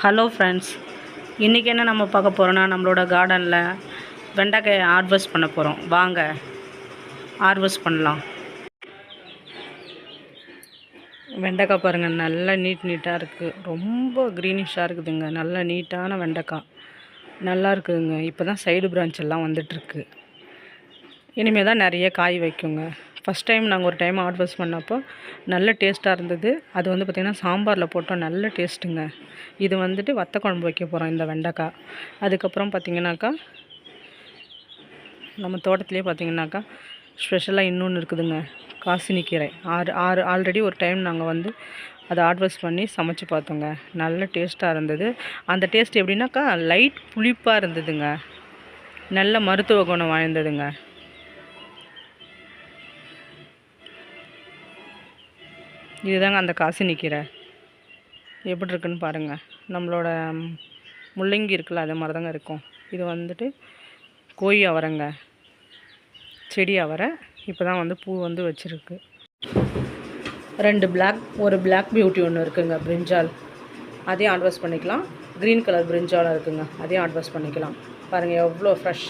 Hello friends இன்றைக்கி என்ன நம்ம பார்க்க போகிறோன்னா நம்மளோட கார்டனில் வெண்டைக்காயை ஹார்வெஸ்ட் பண்ண போகிறோம் வாங்க ஹார்வெஸ்ட் பண்ணலாம். வெண்டைக்காய் பாருங்கள் நல்லா நீட் நீட்டாக இருக்குது ரொம்ப க்ரீனிஷாக இருக்குதுங்க. நல்லா நீட்டான வெண்டைக்காய். நல்லா இருக்குதுங்க. இப்போ தான் சைடு பிரான்ச் எல்லாம் வந்துட்டுருக்கு இனிமேல் தான் நிறைய காய் வைக்குங்க. ஃபஸ்ட் டைம் நாங்கள் ஒரு டைம் ஹார்வெஸ்ட் பண்ணப்போ நல்ல டேஸ்ட்டாக இருந்தது. அது வந்து பார்த்திங்கன்னா சாம்பாரில் போட்டோம் நல்ல டேஸ்ட்டுங்க இது வந்துட்டு வத்த குழம்பு வைக்க போகிறோம் இந்த வெண்டைக்காய். அதுக்கப்புறம் பார்த்திங்கனாக்கா நம்ம தோட்டத்துலேயே பார்த்திங்கனாக்கா ஸ்பெஷலாக இன்னொன்று இருக்குதுங்க. காசினி கீரை. ஆறு ஆறு ஆல்ரெடி ஒரு டைம் நாங்கள் வந்து அதை ஹார்வெஸ்ட் பண்ணி சமைச்சு பார்த்தோங்க. நல்ல டேஸ்ட்டாக இருந்தது. அந்த டேஸ்ட் எப்படின்னாக்கா லைட் புளிப்பாக இருந்ததுங்க. நல்ல மருத்துவ குணம் வாய்ந்ததுங்க. இதுதாங்க அந்த காசினி கீரை எப்படி இருக்குன்னு பாருங்கள் நம்மளோட முள்ளங்கி இருக்குல்ல அது மாதிரி தாங்க இருக்கும். இது வந்துட்டு கோய் அவரைங்க. செடி அவரை இப்போ தான் வந்து பூ வந்து வச்சுருக்கு. ரெண்டு பிளாக் ஒரு பிளாக் பியூட்டி ஒன்று இருக்குங்க பிரிஞ்சால் அதையும் அட்வைஸ் பண்ணிக்கலாம். க்ரீன் கலர் பிரிஞ்சாலும் இருக்குங்க அதையும் அட்வைஸ் பண்ணிக்கலாம். பாருங்கள் எவ்வளோ ஃப்ரெஷ்